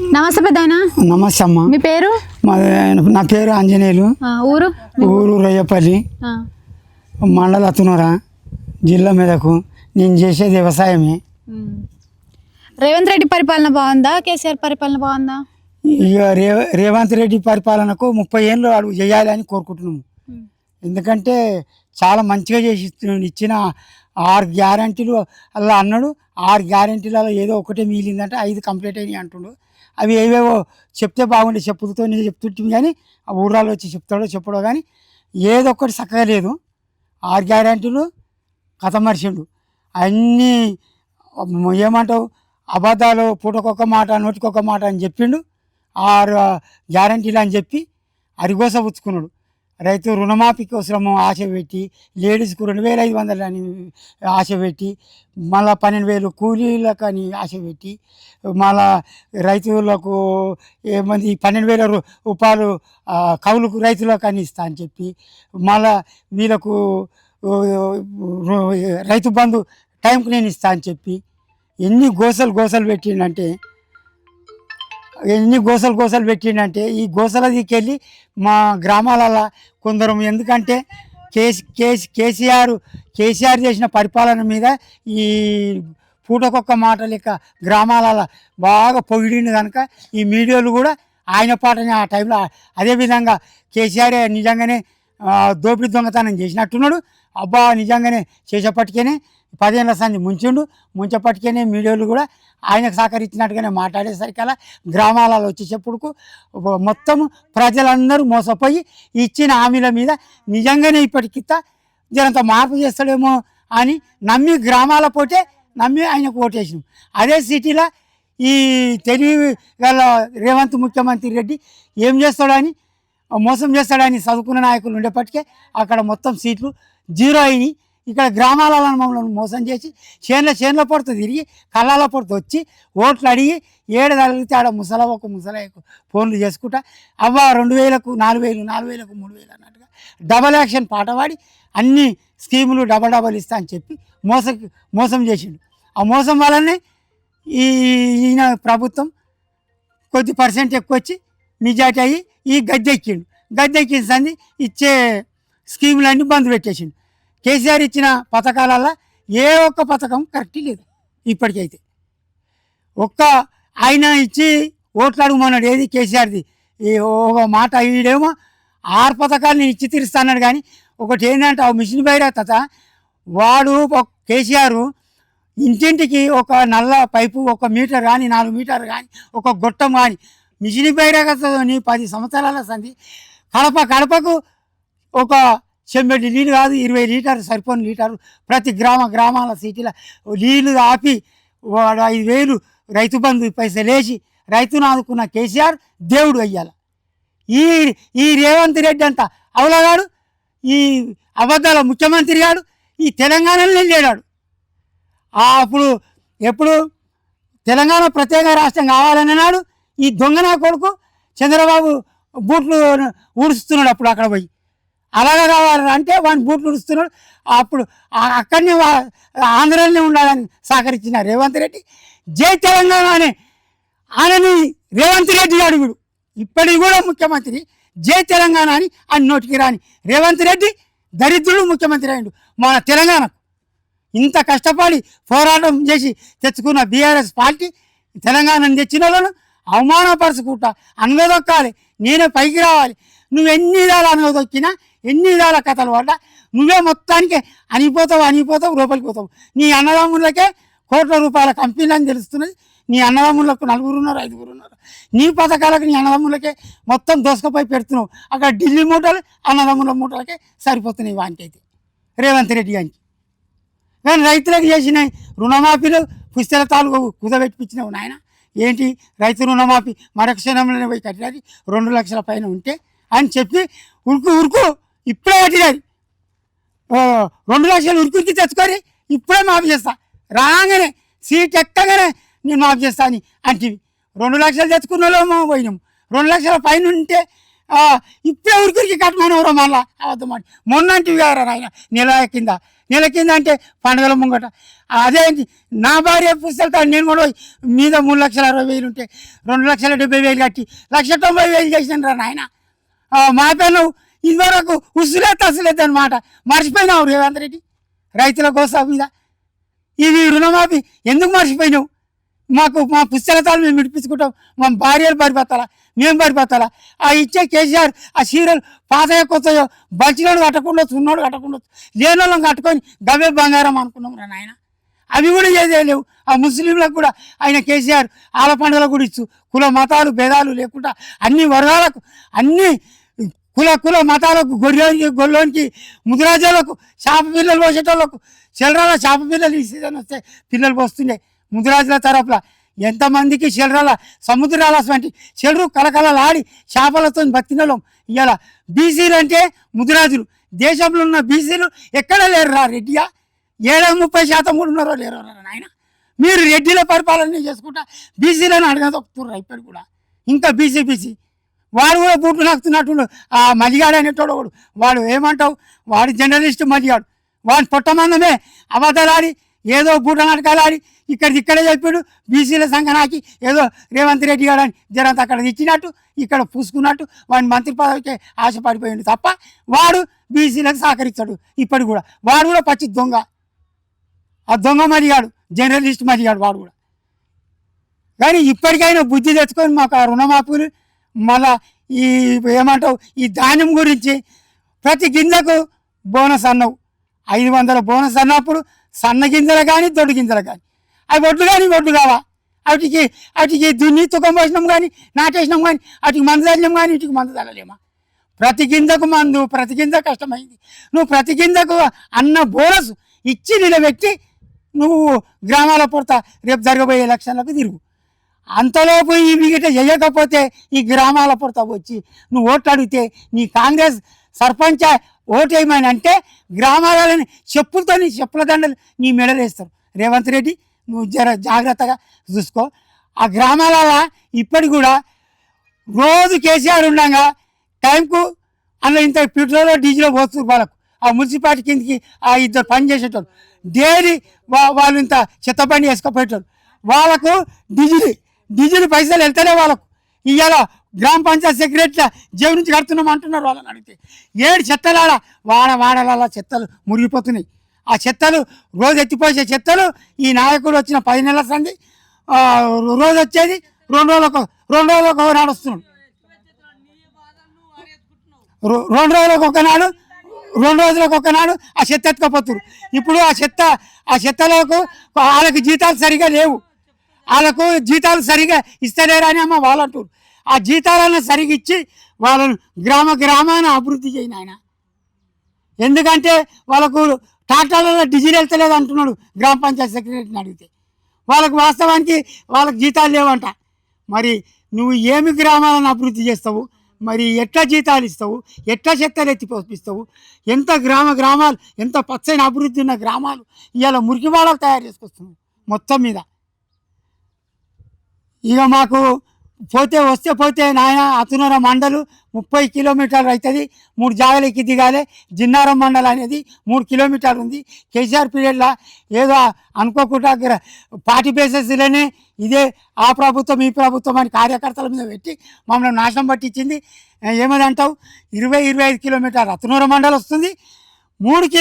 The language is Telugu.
నమస్తే పెద్దాయన నమస్తే అమ్మ మీ పేరు? మా నా పేరు ఆంజనేయులు. ఊరు? ఊరు? రొయ్యపల్లి. మండల అతునూరా జిల్లా మీదకు. నేను చేసేది వ్యవసాయమే. రేవంత్ రెడ్డి పరిపాలన బాగుందా? కేసీఆర్ పరిపాలన బాగుందా? ఇక రే రేవంత్ రెడ్డి పరిపాలనకు ముప్పై ఏళ్ళు అడుగు చేయాలి అని కోరుకుంటున్నాము. ఎందుకంటే చాలా మంచిగా చేసి. ఇచ్చిన ఆరు గ్యారంటీలు అలా అన్నాడు. ఆరు గ్యారంటీలలో ఏదో ఒకటే మిగిలిందంటే ఐదు కంప్లీట్ అయినాయి అంటుండు. అవి ఏవేవో చెప్తే బాగుండే చెప్పుతో నేను చెప్తుంటే కానీ ఆ ఊర్రాలో వచ్చి చెప్తాడో చెప్పడో కానీ ఏదో చక్కగా లేదు. ఆరు గ్యారంటీలు కథ మరిచిండు. అన్నీ ఏమంటావు? అబద్ధాలు పూటకొక మాట నోటికొక మాట అని చెప్పిండు. ఆరు గ్యారంటీలు అని చెప్పి అరిగోస పుచ్చుకున్నాడు. రైతు రుణమాఫీ కోసం ఆశ పెట్టి లేడీస్కు రెండు వేల ఐదు వందలు అని ఆశ పెట్టి మళ్ళా పన్నెండు వేలు కూలీలకు అని ఆశ పెట్టి మళ్ళా రైతులకు ఏమంది పన్నెండు వేల రూపాయలు కౌలుకు రైతులకు అని ఇస్తా అని చెప్పి మళ్ళా వీళ్ళకు రైతు బంధు టైంకి నేను ఇస్తా అని చెప్పి ఎన్ని గోసలు గోసలు పెట్టిండంటే ఎన్ని గోసలు గోసలు పెట్టిండంటే ఈ గోసల దిక్కెళ్ళి మా గ్రామాలలో కొందరు ఎందుకంటే కేసీ కేసీ కేసీఆర్ కేసీఆర్ చేసిన పరిపాలన మీద ఈ పూటకొక్క మాట లెక్క గ్రామాలలో బాగా పొగిడింది కనుక ఈ మీడియాలు కూడా ఆయన పాటని ఆ టైంలో. అదేవిధంగా కేసీఆర్ నిజంగానే దోపిడీ దొంగతనం చేసినట్టున్నాడు. అబ్బా నిజంగానే చేసేపటికేనే పదేళ్ళ సంది ముంచిండు. ముంచేపటికేనే మీడియాలు కూడా ఆయనకు సహకరించినట్టుగానే మాట్లాడేసరికి అలా గ్రామాలలో వచ్చేటప్పుడుకు మొత్తం ప్రజలందరూ మోసపోయి ఇచ్చిన హామీల మీద నిజంగానే ఇప్పటికిత్త జరంత మార్పు చేస్తాడేమో అని నమ్మి గ్రామాల పోటే నమ్మి ఆయనకు ఓటేసినాం. అదే సిటీలో ఈ తెలివి గల రేవంత్ ముఖ్యమంత్రి రెడ్డి ఏం చేస్తాడని మోసం చేస్తాడని చదువుకున్న నాయకులు ఉండేప్పటికే అక్కడ మొత్తం సీట్లు జీరో అయినాయి. ఇక్కడ గ్రామాలలో మమ్మల్ని మోసం చేసి చేనుల చేనుల పొడత తిరిగి కళ్ళాల పొడత వచ్చి ఓట్లు అడిగి ఏడు తగిలితే ఆడ ముసలవకు ముసలయ్యకు ఫోన్లు చేసుకుంటా అవ్వ రెండు వేలకు నాలుగు వేలు నాలుగు వేలకు మూడు వేలు అన్నట్టుగా డబల్ యాక్షన్ పాట పాడి అన్ని స్కీములు డబల్ డబల్ ఇస్తా అని చెప్పి మోస మోసం చేసిండు. ఆ మోసం వల్లనే ఈ ఈయన ప్రభుత్వం కొద్ది పర్సెంట్ ఎక్కువ వచ్చి మెజార్టీ అయ్యి ఈ గద్దె ఎక్కిండు. గద్దె ఎక్కిన సంది ఇచ్చే స్కీములన్నీ బంద్ పెట్టేసిండు. కేసీఆర్ ఇచ్చిన పథకాలల్లో ఏ ఒక్క పథకం కరెక్ట్ లేదు ఇప్పటికైతే. ఒక్క ఆయన ఇచ్చి ఓట్లు అడుగుమన్నాడు ఏది కేసీఆర్ది. ఒక మాట ఈడేమో ఆరు పథకాలు నేను ఇచ్చి తీరుస్తాన్నాడు కానీ ఒకటి ఏంటంటే ఆ మిషన్ బైరా వాడు ఒక కేసీఆర్ ఇంటింటికి ఒక నల్ల పైపు ఒక మీటర్ కానీ నాలుగు మీటర్ కానీ ఒక గొట్టం కానీ మిషన్ బైరాగతోని పది సంవత్సరాల సంది కడప కడపకు ఒక చెమ్మెడి నీళ్ళు కాదు ఇరవై లీటర్లు సరిపోని లీటర్ ప్రతి గ్రామ గ్రామాల సిటీలో నీళ్ళు ఆపి వాడు ఐదు వేలు రైతు బంధు పైసలు వేసి రైతును ఆదుకున్న కేసీఆర్ దేవుడు అయ్యాల. ఈ ఈ రేవంత్ రెడ్డి అంట అవలగాడు ఈ అబద్ధాల ముఖ్యమంత్రి గాడు ఈ తెలంగాణలో లేడాడు. అప్పుడు ఎప్పుడు తెలంగాణ ప్రత్యేక రాష్ట్రం కావాలన్నాడు ఈ దొంగ నా కొడుకు చంద్రబాబు బూట్లు ఊడుస్తున్నాడు అప్పుడు అక్కడ పోయి. అలాగ కావాలని అంటే వాడిని బూట్లు ఉడుస్తున్నాడు. అప్పుడు అక్కడనే వా- ఆంధ్రలోనే ఉండాలని సహకరించిన రేవంత్ రెడ్డి. జై తెలంగాణ అనే ఆయనని రేవంత్ రెడ్డి అడుగుడు. ఇప్పటికి కూడా ముఖ్యమంత్రి జై తెలంగాణ అని అని నోటికి రాని రేవంత్ రెడ్డి దరిద్రుడు ముఖ్యమంత్రి అయ్యాడు మన తెలంగాణకు. ఇంత కష్టపడి పోరాటం చేసి తెచ్చుకున్న బీఆర్ఎస్ పార్టీ తెలంగాణను తెచ్చిన వాళ్ళను అవమానపరచుకుంటా అనగదొక్కాలి నేనే పైకి రావాలి. నువ్వు ఎన్ని విధాలు అనగదొక్కినా ఎన్ని విధాల కథలు పడ్డా? నువ్వే మొత్తానికి అనిపోతావు అనిపోతావు లోపలికి పోతావు. నీ అన్నదమ్ములకే కోట్ల రూపాయల కంపెనీలు అని తెలుస్తున్నది. నీ అన్నదమ్ములకు నలుగురు ఉన్నారు ఐదుగురు ఉన్నారు. నీ పథకాలకు నీ అన్నదమ్ములకే మొత్తం దోసుకపోయి పెడుతున్నావు. అక్కడ ఢిల్లీ మూటలు అన్నదమ్ముల మూటలకే సరిపోతున్నాయి వానికైతే రేవంత్ రెడ్డి గారికి. కానీ రైతులకు చేసిన రుణమాఫీలు పుస్తల తాలూకు కుదబెట్టిపించినావు నాయన. ఏంటి? రైతు రుణమాఫీ మరొక క్షణంలోనే పోయి కట్టినది రెండు లక్షల పైన ఉంటే అని చెప్పి ఉరుకు ఉరుకు ఇప్పుడే పట్టినది ఓ, రెండు లక్షలు ఉరుకురికి తెచ్చుకొని ఇప్పుడే మాఫీ చేస్తా. రాగానే సీట్ ఎక్కగానే నేను మాఫీ చేస్తా అని అంటివి. రెండు లక్షలు తెచ్చుకున్న వాళ్ళేమో పోయినాం. రెండు లక్షల పైన ఉంటే ఆ, ఇప్పుడే ఉరికిరికి కట్టమనివరం మళ్ళా అబద్ధం మొన్న అంటే గారా నాయన నెల కింద. నెల కింద అంటే పండుగల ముంగట. అదే నా భార్య పుస్తకాలు నేను కూడా మీద మూడు లక్షల అరవై వేలు ఉంటే రెండు లక్షల డెబ్బై వేలు కట్టి లక్ష తొంభై వేలు చేసిన రా నాయన మా పేరు ఇంతవరకు ఉసులే తసులేదు అనమాట మర్చిపోయినావు రేవంత్ రెడ్డి? రైతుల కోసం మీద. ఇది రుణమాఫీ ఎందుకు మర్చిపోయినావు? మాకు మా పుస్తకాలు మేము విడిపించుకుంటాం. మా భార్యలు పడిపోతారా మేము పడిపోతారా ఆ ఇచ్చే కేసీఆర్ ఆ సీరియల్ పాతయ్య కొత్తయో బలిచినోడు కట్టకుండా ఉన్నోడు కట్టకుండా లేని వాళ్ళని కట్టుకొని గవే బంగారం అనుకున్నాం రా నాయన. అవి కూడా ఏదే లేవు. ఆ ముస్లింలకు కూడా ఆయన కేసీఆర్ ఆల పండుగలకు కూడా ఇచ్చు. కుల మతాలు భేదాలు లేకుండా అన్ని వర్గాలకు అన్ని కుల కుల మతాలకు గొర్రెలకి గొల్లోనికి ముదిరాజాలకు చేప పిల్లలు పోసేటోళ్ళకు చిల్లరాల చేప పిల్లలు ఈ సీజన్ వస్తే పిల్లలు పోస్తుండే ముదిరాజుల తరపుల. ఎంతమందికి చిల్లరాల సముద్రాల వంటి చెడు కలకలలాడి చేపలతో బతికినలం ఇవాళ బీసీలు అంటే ముదిరాజులు. దేశంలో ఉన్న బీసీలు ఎక్కడ లేరు రా రెడ్డియా? ఏడా ముప్పై శాతం కూడా ఉన్నారో లేరో రా నాయన? మీరు రెడ్డిల పరిపాలన చేసుకుంటా బీసీలను అడగదొక్కుతున్నారు ఇప్పటికి కూడా. ఇంకా బీసీ బీసీ. వాడు కూడా బూట్లు నాకుతున్నట్టు ఆ మజిగాడు అనేటోడు వాడు వాడు ఏమంటావు? వాడు జర్నలిస్ట్ మదిగాడు వాడు పొట్టమందమే అబద్ధాలాడి ఏదో బూట నాటకాలు ఆడి ఇక్కడ ఇక్కడే చెప్పాడు. బీసీల సంఘనాకి ఏదో రేవంత్ రెడ్డి గారు అని జరంత అక్కడ ఇచ్చినట్టు ఇక్కడ పూసుకున్నట్టు వాడిని మంత్రి పదవికి ఆశపడిపోయింది తప్ప వాడు బీసీలకు సహకరించాడు ఇప్పటికి కూడా. వాడు కూడా పచ్చి దొంగ. ఆ దొంగ మరిగాడు జర్నలిస్ట్ మదిగాడు వాడు కూడా. కానీ ఇప్పటికైనా బుద్ధి తెచ్చుకొని మాకు ఆ రుణమాఫీలు మళ్ళా ఈ ఏమంటావు ఈ ధాన్యం గురించి ప్రతి గింజకు బోనస్ అన్నావు. ఐదు వందల బోనస్ అన్నప్పుడు సన్న గింజలు కానీ దొడ్డు గింజలు కానీ అవి ఒడ్లు కానీ ఒడ్లు కావా? వాటికి వాటికి దున్ని తుకం పోసినాం కానీ నాటేసినాం కానీ వాటికి మందు చల్లినాం కానీ వీటికి మందు చల్లలేమా ప్రతి గింజకు మందు ప్రతి గింజ కష్టమైంది. నువ్వు ప్రతి గింజకు అన్న బోనస్ ఇచ్చి నిలబెట్టి నువ్వు గ్రామాల పొడత రేపు జరగబోయే ఎలక్షన్లకు తిరుగు. అంతలోపు ఈ మిగట చేయకపోతే ఈ గ్రామాల పొడత వచ్చి నువ్వు ఓట్లు అడిగితే నీ కాంగ్రెస్ సర్పంచ్ ఓటేయమని అంటే గ్రామాలని చెప్పులతో నీ చెప్పుల దండలు నీ మెడలేస్తారు రేవంత్ రెడ్డి నువ్వు జర జాగ్రత్తగా చూసుకో. ఆ గ్రామాల ఇప్పటికి కూడా రోజు కేసీఆర్ ఉండగా టైంకు అందులో ఇంత పెట్రోల్ డీజిల్ పోతున్నారు వాళ్ళకు. ఆ మున్సిపాలిటీ కిందకి ఆ ఇద్దరు పని చేసేటోళ్ళు. డైలీ వాళ్ళు ఇంత చెత్త పని వేసుకుపోయేటోళ్ళు వాళ్ళకు డీజిల్. డీజిల్ పైసలు వెళ్తేనే వాళ్ళకు ఇవాళ గ్రామ పంచాయత్ సెక్రటరీ జేబు నుంచి కడుతున్నాం అంటున్నారు వాళ్ళని అడిగితే. ఏడు చెత్తలాడ వాడ వాడలా చెత్తలు మురిగిపోతున్నాయి. ఆ చెత్తలు రోజు ఎత్తిపోసే చెత్తలు ఈ నాయకుడు వచ్చిన పది నెలల సంది రోజు వచ్చేది రెండు రోజులకు రెండు రోజులకు ఒక వస్తున్నాడు. రెండు రోజులకు ఒకనాడు రెండు రోజులకు ఒకనాడు ఆ చెత్త ఎత్తుకపోతున్నారు. ఇప్పుడు ఆ చెత్త ఆ చెత్తలకు వాళ్ళకి జీతాలు సరిగా లేవు. వాళ్ళకు జీతాలు సరిగా ఇస్తలేరని అని అమ్మ వాళ్ళు అంటారు ఆ జీతాలను సరిగా ఇచ్చి వాళ్ళను గ్రామ గ్రామాన అభివృద్ధి చేయను ఆయన ఎందుకంటే వాళ్ళకు టాటాలలో డిజిల్ వెళ్తలేదు అంటున్నాడు గ్రామ పంచాయతీ సెక్రటరీని అడిగితే. వాళ్ళకు వాస్తవానికి వాళ్ళకి జీతాలు లేవంట. మరి నువ్వు ఏమి గ్రామాలను అభివృద్ధి చేస్తావు? మరి ఎట్లా జీతాలు ఇస్తావు? ఎట్లా చెత్తలు ఎత్తి పంపిస్తావు? ఎంత గ్రామ గ్రామాలు ఎంత పచ్చని అభివృద్ధి ఉన్న గ్రామాలు ఇవాళ మురికివాడలు తయారు చేసుకొస్తున్నావు మొత్తం మీద. ఇక మాకు పోతే వస్తే పోతే నాయన అతునర మండలు ముప్పై కిలోమీటర్లు అవుతుంది. మూడు జాగలకి దిగాలి. జిన్నారం మండలం అనేది మూడు కిలోమీటర్లు ఉంది. కేసీఆర్ పీరియడ్లో ఏదో అనుకోకుండా పార్టీ బేసెస్లోనే ఇదే ఆ ప్రభుత్వం ఈ ప్రభుత్వం అని కార్యకర్తల మీద పెట్టి మమ్మల్ని నాశనం పట్టించింది. ఏమని అంటావు? ఇరవై ఇరవై ఐదు కిలోమీటర్లు అతునూర మండలం వస్తుంది. మూడు కి